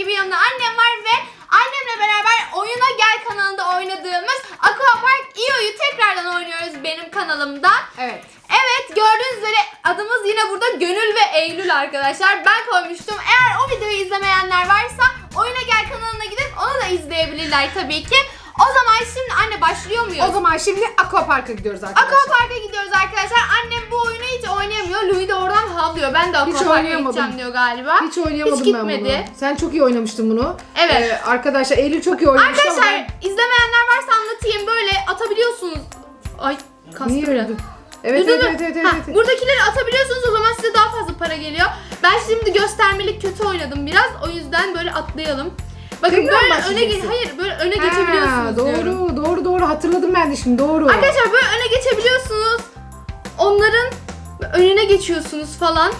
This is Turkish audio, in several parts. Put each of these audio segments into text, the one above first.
gibi yanında annem var ve annemle beraber Oyuna Gel kanalında oynadığımız Aquapark IO'yu tekrardan oynuyoruz benim kanalımda. Evet. Evet gördüğünüz üzere adımız yine burada Gönül ve Eylül arkadaşlar. Ben koymuştum. Eğer o videoyu izlemeyenler varsa Oyuna Gel kanalına gidip onu da izleyebilirler tabii ki. O zaman şimdi anne başlıyor muyuz? O zaman şimdi Aquapark'a gidiyoruz arkadaşlar. Aquapark'a gidiyoruz arkadaşlar. Annem bu oyunu hiç oynayamıyor. Louis de oradan havlıyor. Ben de Aquapark'a gideceğim diyor galiba. Hiç oynayamadım Hiç ben bunu. gitmedi. Sen çok iyi oynamıştın bunu. Evet. Ee, arkadaşlar Eylül çok iyi oynamıştı ama Arkadaşlar izlemeyenler varsa anlatayım. Böyle atabiliyorsunuz. Ay ben... kastı Niye? Evet, Dur, evet, dur, evet, dur. evet, Ha, evet. Buradakileri atabiliyorsunuz o zaman size daha fazla para geliyor. Ben şimdi göstermelik kötü oynadım biraz. O yüzden böyle atlayalım. Bakın Tekrar böyle öne ge- başlayacaksın? hayır böyle öne geçebiliyorsunuz doğru, diyorum. doğru, doğru. Hatırladım ben de şimdi, doğru. Arkadaşlar böyle öne geçebiliyorsunuz. Onların önüne geçiyorsunuz falan.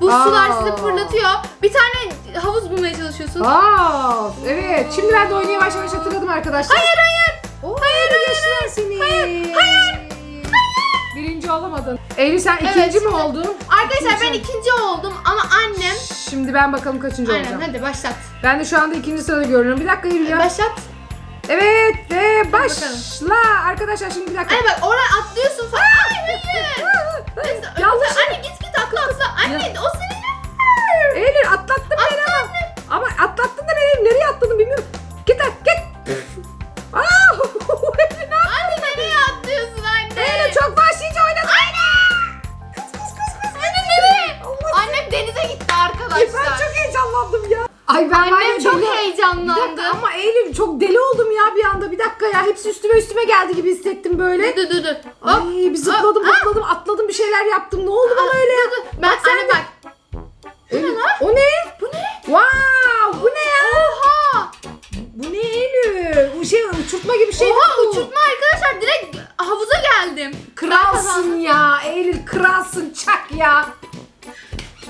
Bu Aa. sular sizi fırlatıyor. Bir tane havuz bulmaya çalışıyorsunuz. Aa, evet. Şimdi ben de oynaya yavaş yavaş hatırladım arkadaşlar. Hayır hayır. Oo, Hayır, hayır, seni. hayır, hayır, Birinci olamadın. Eylül sen Evet, ikinci mi şimdi- oldun? Arkadaşlar ben İkinci. ikinci oldum ama annem Şimdi ben bakalım kaçıncı Aynen olacağım. hadi başlat. Ben de şu anda ikinci sırada görüyorum. Bir dakika Eylül ya. Başlat. Evet ve başla. Arkadaşlar şimdi bir dakika. Anne bak oraya atlıyorsun heyecanlandım ya. Ay ben Annem çok deli- Bir heyecanlandı. dakika ama Eylül çok deli oldum ya bir anda. Bir dakika ya hepsi üstüme üstüme geldi gibi hissettim böyle. Dur dur dur. Ay bir zıpladım Hop. zıpladım atladım bir şeyler yaptım. Ne oldu bana öyle ya? Dur, dur. Ben anne bak. Eylül, O ne? Bu ne? Wow bu ne ya? Oha. Bu ne Eylül? Bu şey uçurtma gibi şey mi Oha bu? uçurtma arkadaşlar direkt havuza geldim. Kralsın ya Eylül kralsın çak ya.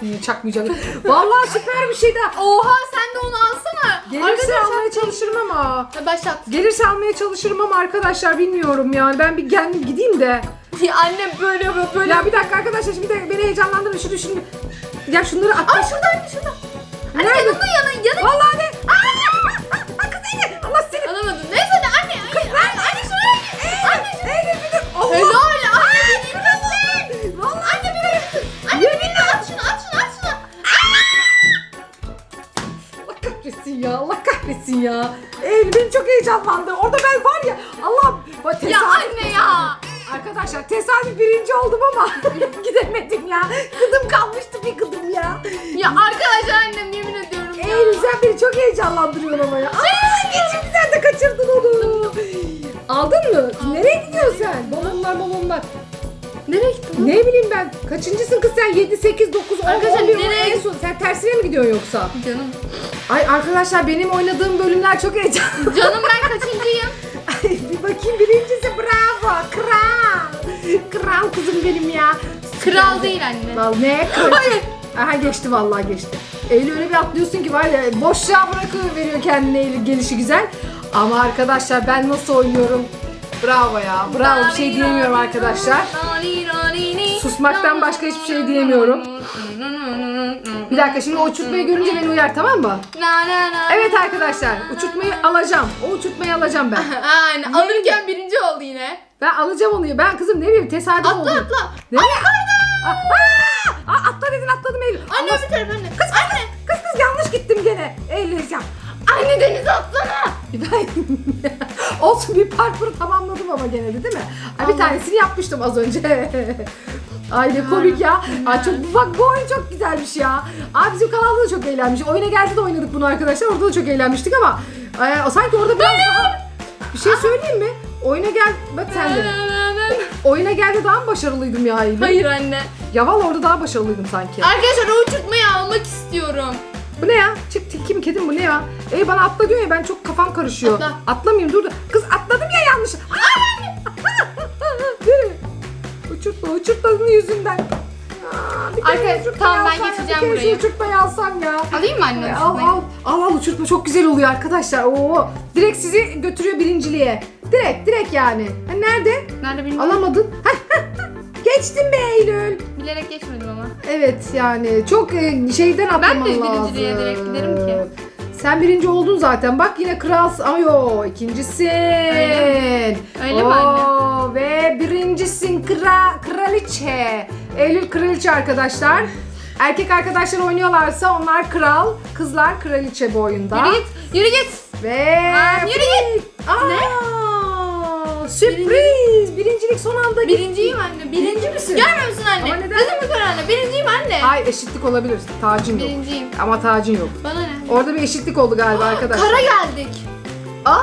Şimdi çakmayacağım. Vallahi süper bir şey daha. Oha sen de onu alsana. Gelirse almaya çalışırım ama. Ha, Başlat. Gelirse almaya çalışırım ama arkadaşlar bilmiyorum yani. Ben bir kendim gideyim de. Annem böyle yapıyor böyle. Ya bir dakika arkadaşlar şimdi de beni heyecanlandırın. Şunu şimdi. Ya şunları at. Ay şurada anne şurada. Anne Nerede? yanında yanı yanı. Vallahi ne? Ya. Allah kahretsin ya. Eylül benim çok heyecanlandı. Orada ben var ya. Allah. Bak, Ya tesadüf, anne ya. Arkadaşlar tesadüf birinci oldum ama gidemedim ya. Gıdım kalmıştı bir gıdım ya. Ya arkadaşlar annem yemin ediyorum ya. Eylül sen beni çok heyecanlandırıyorsun ama ya. Aa, geçin sen de kaçırdın onu. Aldın mı? Nereye gidiyorsun sen? Balonlar balonlar. Nereye? Ne bileyim ben. Kaçıncısın kız sen? 7, 8, 9, 10 Arkadaşlar, oluyor. nereye- En son. Sen tersine mi gidiyorsun yoksa? Canım. Ay arkadaşlar benim oynadığım bölümler çok heyecanlı. Canım ben kaçıncıyım? Ay, bir bakayım birincisi bravo. Kral. Kral kızım benim ya. Kral değil anne. Val ne? Hayır. Aha geçti vallahi geçti. Eylül öyle bir atlıyorsun ki var ya boşluğa bırakıveriyor kendine Eylül gelişi güzel. Ama arkadaşlar ben nasıl oynuyorum? Bravo ya. Bravo bir şey diyemiyorum arkadaşlar. Susmaktan başka hiçbir şey diyemiyorum. Bir dakika şimdi o uçurtmayı görünce beni uyar tamam mı? Evet arkadaşlar uçurtmayı alacağım. O uçurtmayı alacağım ben. Aynen. Alırken birinci oldu yine. Ben alacağım onu. Ben kızım ne bileyim tesadüf Atla oldu. atla. Nereye? Aa, aa, atla dedin atladım Eylül. Anne Allah- bir taraf anne. Kız anne. Kız kız yanlış gittim gene. Eylül ya. Anne denize atlama. Ben olsun bir parkuru tamamladım ama gene de değil mi? Ay, bir tanesini yapmıştım az önce. Ay ne komik ya. Ay çok bak bu oyun çok güzelmiş ya. Abi bizim kanalda da çok eğlenmiş. Oyuna geldi de oynadık bunu arkadaşlar. Orada da çok eğlenmiştik ama o sanki orada biraz daha bir şey söyleyeyim mi? Oyuna gel bak sen de. Oyuna geldi daha mı başarılıydım ya Eylül? Hayır anne. Ya valla orada daha başarılıydım sanki. Arkadaşlar o uçurtmayı almak istiyorum. Bu ne ya? Çık tilki mi kedi mi bu ne ya? E bana atla diyor ya ben çok kafam karışıyor. Atla. Atlamayayım dur dur. Kız atladım ya yanlış. uçurtma uçurtmanın yüzünden. Aa, bir kere Arkadaş, uçurtmayı tamam, ben alsam ya, geçeceğim bir kere burayı. Şu uçurtmayı alsam ya. Alayım mı anne al, uçurtmayı? al, al al uçurtma çok güzel oluyor arkadaşlar. Oo, direkt sizi götürüyor birinciliğe. Direkt direkt yani. Ha, nerede? Nerede bilmiyorum. Alamadın. Geçtin be Eylül. Bilerek geçmedim ama. Evet yani çok e, şeyden atlaman de lazım. birinciliğe direkt giderim. Sen birinci oldun zaten. Bak yine kralsın. Ama yo ikincisin. Öyle Öyle mi anne? Oo, Ve birincisin kra kraliçe. Eylül kraliçe arkadaşlar. Erkek arkadaşlar oynuyorlarsa onlar kral, kızlar kraliçe bu oyunda. Yürü git. Yürü git. Ve Lan yürü git. Aa, Sürpriz! Birincilik son anda gitti. Birinciyim anne. Birinci misin? Görmüyor musun anne? Ama neden? Gözüm yukarı anne. Birinciyim anne. Hayır eşitlik olabilir. Tacın yok. Birinciyim. Ama tacın yok. Bana ne? Orada bir eşitlik oldu galiba arkadaşlar. Kara geldik. Aa,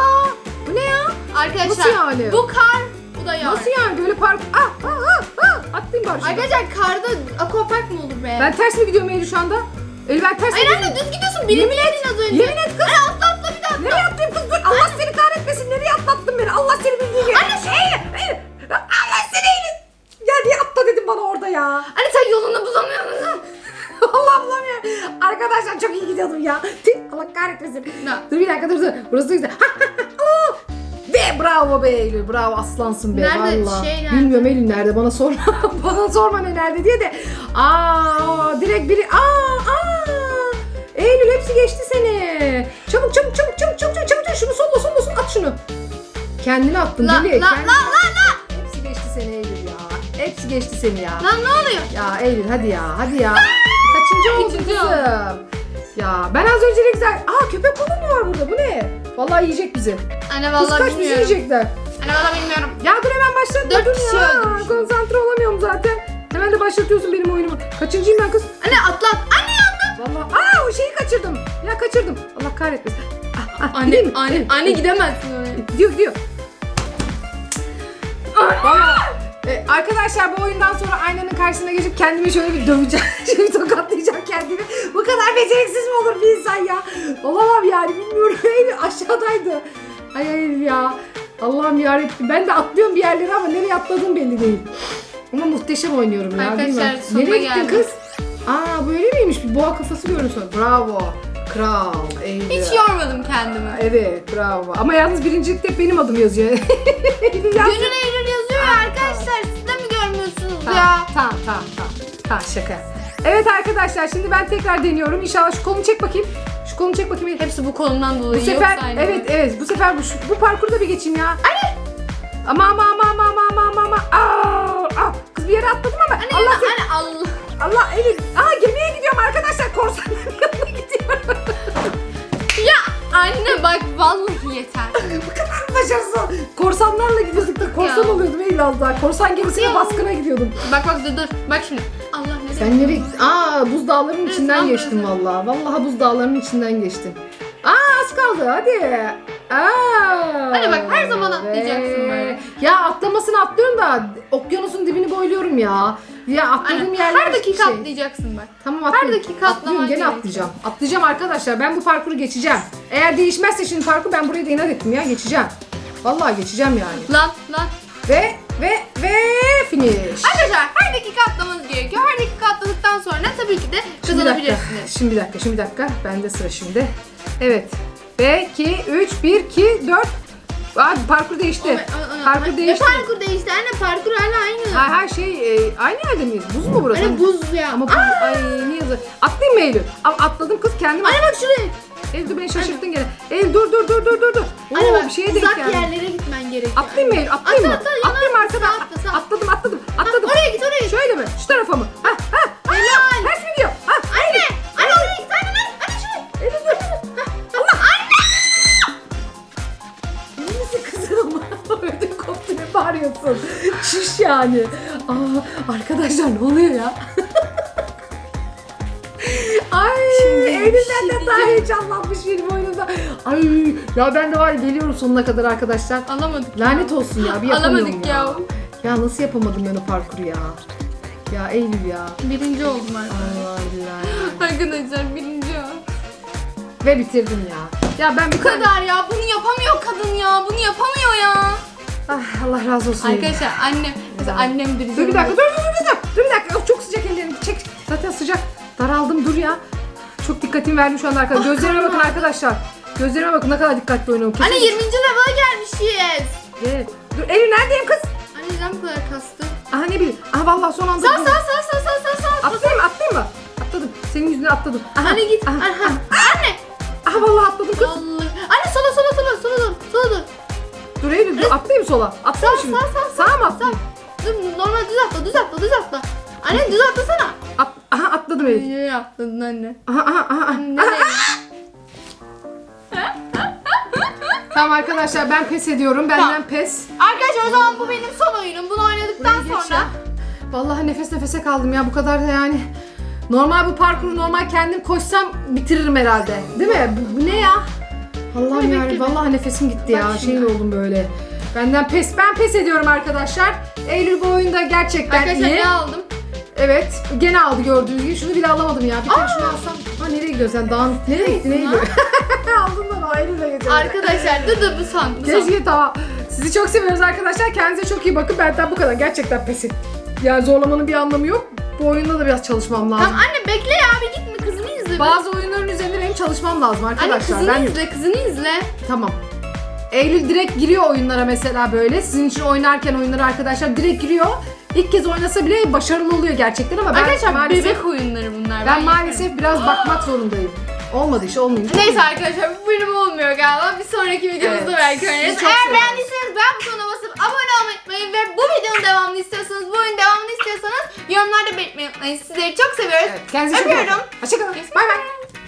bu ne ya? Arkadaşlar. Nasıl yani? Bu kar. Bu da yağ. Nasıl yani böyle park? Ah, ah, ah, ah. Atlayayım bari şuradan. Arkadaşlar karda aquapark mı olur be? Ben ters mi gidiyorum Eylül şu anda? Eylül ben ters mi Hayır gidiyorum? anne düz gidiyorsun. Birinci yedin az önce. Yemin et kız. Anne atla atla bir daha. Nereye atlayayım kız? Dur. Allah seni kahretmesin. Nereye atlattın beni? Allah seni bildiği gibi. Anne Eylül, Eylül. Allah seni Eylül. Ya niye atla dedim bana orada ya? Anne sen yolunu bulamıyorsun. Allah bulamıyorum. Arkadaşlar çok iyi gidiyordum ya. Tüh, Allah kahretmesin. Ne? Dur bir dakika dur dur. Burası da güzel. Aa! Ve bravo be Eylül. Bravo aslansın be. Nerede? Vallahi. Şey nerede? Bilmiyorum Eylül nerede bana sorma. bana sorma ne nerede diye de. Aa direkt biri. Aa aa. Eylül hepsi geçti seni. Çabuk çabuk çabuk çabuk çabuk çabuk çabuk. Şunu solla solla solla. At şunu. Kendini attın La la Deli. la Kendini- la la. Hepsi geçti seni Eylül ya. Hepsi geçti seni ya. Lan ne oluyor? Ya Eylül hadi ya hadi ya. Oldun Kaçıncı kızım? Ya ben az önce ne güzel. Aa köpek balığı mı var burada? Bu ne? Vallahi yiyecek bizi. Anne Kız vallahi kaç bizi bilmiyorum. yiyecekler. Anne vallahi bilmiyorum. Ya dur hemen başlatma Dört dur kişi ya. öldürmüş. Konsantre olamıyorum zaten. Hemen de başlatıyorsun benim oyunumu. Kaçıncıyım ben kız? Anne atla. Anne yandım. Vallahi aa o şeyi kaçırdım. Ya kaçırdım. Allah kahretmesin. Ah, ah, gideyim mi? Anne, anne, Gideyim. anne gidemezsin oraya. Gidiyor gidiyor. Vallahi, e, arkadaşlar bu oyundan sonra aynanın karşısına geçip kendimi şöyle bir döveceğim. şöyle bir tokatlayacağım kendimi. Bu kadar beceriksiz mi olur bir insan ya? Olamam yani bilmiyorum. Aşağıdaydı. Ay Eylül ya. Allah'ım yarabbim. Ben de atlıyorum bir yerlere ama nereye atladığım belli değil. Ama muhteşem oynuyorum ya Arkadaşlar, sonuna Nereye gittin geldik. kız? Aa böyle miymiş? Bir boğa kafası görüyorsun. Bravo. Kral. Eylül. Hiç yormadım kendimi. Evet bravo. Ama yalnız birincilikte hep benim adım yazıyor. Gönül Eylül yazıyor arkadaşlar. Siz de mi görmüyorsunuz Tamam, ya? tamam, tamam, tamam. Tamam, şaka. Evet arkadaşlar şimdi ben tekrar deniyorum. İnşallah şu kolunu çek bakayım. Şu kolunu çek bakayım. Hepsi bu kolumdan Bu dolayı. sefer Yoksa aynı. evet evet bu sefer bu, şu- bu parkurda bir geçeyim ya. Anne! Ama ama ama ama ama ama ama ama. Aa, aa, kız bir yere atladım ama. Anne, Allah Allah, anne Allah. Allah Elif. Aa gemiye gidiyorum arkadaşlar. Korsanların yanına gidiyorum. Anne bak vallahi yeter. bu kadar başarısız. Korsanlarla gidiyorduk da korsan Ya. oluyordum Eylül az daha. Korsan gemisine Ya. baskına gidiyordum. bak bak dur dur. Bak şimdi. Allah ne Sen nereye gittin? Aa buzdağlarının Evet, içinden geçtim böyle- vallahi. Vallahi buzdağlarının içinden geçtim. Aa az kaldı hadi. Aa. Hadi bak, her zaman atlayacaksın böyle. Ya atlamasını atlıyorum da okyanusun dibini boyluyorum ya. Ya atladığım Anne, yerler her dakika şey. atlayacaksın bak. Tamam atlayayım. dakika Atlıyorum atlaman gene gerekiyor. atlayacağım. Atlayacağım arkadaşlar ben bu parkuru geçeceğim. Eğer değişmezse şimdi parkur ben buraya da inat ettim ya geçeceğim. Vallahi geçeceğim yani. Lan lan. Ve ve ve finish. Arkadaşlar her dakika atlamanız gerekiyor. Her dakika atladıktan sonra tabii ki de Şimdi bir dakika. kazanabilirsiniz. Şimdi bir dakika, şimdi bir dakika. Bende sıra şimdi. Evet. Ve 2, 3, 1, 2, 4. Aa, parkur değişti. Parkur değişti. Ne parkur değişti anne? Parkur hala aynı. Ha, her şey e, aynı yerde miyiz? Buz mu burası? Anne buz ya. Ama buz, ay niye yazı? Atlayayım mı Eylül? Ama atladım kız kendim. Anne bak şuraya. Eylül beni şaşırttın gene. Eylül dur dur dur dur dur dur. Anne Oo, bak bir şeye denk uzak geldim. yerlere gitmen gerekiyor. Atlayayım mı Eylül? Atlayayım mı? Atla, atla, yana- Atlayayım arkadan. sağ atla, sağ. Atladım atladım Ha, atladım. oraya git oraya git. Şöyle mi? Şu tarafa mı? Ha ha. Helal. Çüş yani. Aa, arkadaşlar ne oluyor ya? Ay Şimdi bir Eylül şey benden daha heyecanlanmış benim oyunumda. Ay ya ben de var ya, geliyorum sonuna kadar arkadaşlar. Alamadık. Lanet olsun ya bir yapamıyorum Alamadık ya. ya. Ya nasıl yapamadım ben o parkuru ya? Ya Eylül ya. Birinci oldum arkadaşlar. Allah. Arkadaşlar birinci oldum. Ve bitirdim ya. Ya ben Bu kadar ya. Bunu yapamıyor kadın ya. Bunu yapamıyor ya. Ah, Allah razı olsun. Arkadaşlar annem. Mesela annem birinci Dur bir dakika dur dur dur dur. Dur bir dakika. Of, çok sıcak ellerim. Çek. Zaten sıcak. Daraldım dur ya. Çok dikkatimi verdim şu anda arkadaşlar. Gözlerime bakın arkadaşlar. Gözlerime bakın ne kadar dikkatli oynuyorum. Kesin- Anne 20. level'a gelmişiz. Evet. Dur Eylül neredeyim kız? Anne neden bu kadar kastı? Aha ne bileyim. Aha vallahi son anda. Sağ sağ sağ sağ sağ sağ sağ. Atlayayım mı atlayayım mı? Atladım. Senin yüzünden atladım. Aha, Anne git. aha, Aha. Anne. Aha vallahi atladım kız. Allah. Anne sola sola sola sola sola. Atla Sağ, şimdi. sağ, sağ, Sağa mı atlayayım? Dur normal düz atla düz atla düz atla. Anne düz atlasana. At, aha atladım Eylül. Nereye atladın anne? Aha aha aha. aha. Nereye? Tamam arkadaşlar ben pes ediyorum. Benden Tamam. pes. Arkadaşlar o zaman bu benim son oyunum. Bunu oynadıktan Buraya geç sonra ya. Vallahi nefes nefese kaldım ya bu kadar da yani. Normal bu parkuru normal kendim koşsam bitiririm herhalde. Değil mi? Bu, bu ne ya? Allah'ım Bekle, yani vallahi nefesim gitti ya. Bak şimdi. Şeyin oldum böyle. Benden pes. Ben pes ediyorum arkadaşlar. Eylül bu oyunda gerçekten arkadaşlar iyi. ne aldım? Evet. Gene aldı gördüğünüz gibi. Şunu bile alamadım ya. Bir Aa! şunu alsam. Ha nereye gidiyorsun sen? Dağın nereye gittin Eylül? Aldın da Eylül'le geçelim. Arkadaşlar dur dur bu son. Bu son. Keşke tamam. Sizi çok seviyoruz arkadaşlar. Kendinize çok iyi bakın. Benden bu kadar. Gerçekten pes. Yani zorlamanın bir anlamı yok. Bu oyunda da biraz çalışmam lazım. Tamam anne bekle ya bir gitme kızını izle. Bazı oyunların üzerinde benim çalışmam lazım Anne arkadaşlar. kızını ben izle kızını izle. tamam. Eylül direkt giriyor oyunlara mesela böyle. Sizin için oynarken oyunları arkadaşlar direkt giriyor. İlk kez oynasa bile başarılı oluyor gerçekten ama ben Arkadaşlar maalesef bebek oyunları bunlar. ben yaparım. maalesef biraz bakmak zorundayım. Olmadı iş olmayınca. Neyse arkadaşlar bu bölüm olmuyor galiba. Bir sonraki videomuzda Evet. belki çok Eğer beğendiyseniz beğen butonuna basıp abone olmayı unutmayın. Ve bu videonun devamını istiyorsanız, bu oyunun devamını istiyorsanız yorumlarda belirtmeyi unutmayın. Sizleri çok seviyoruz. Evet, kendinize. Öpüyorum. Hoşçakalın. Bay bay.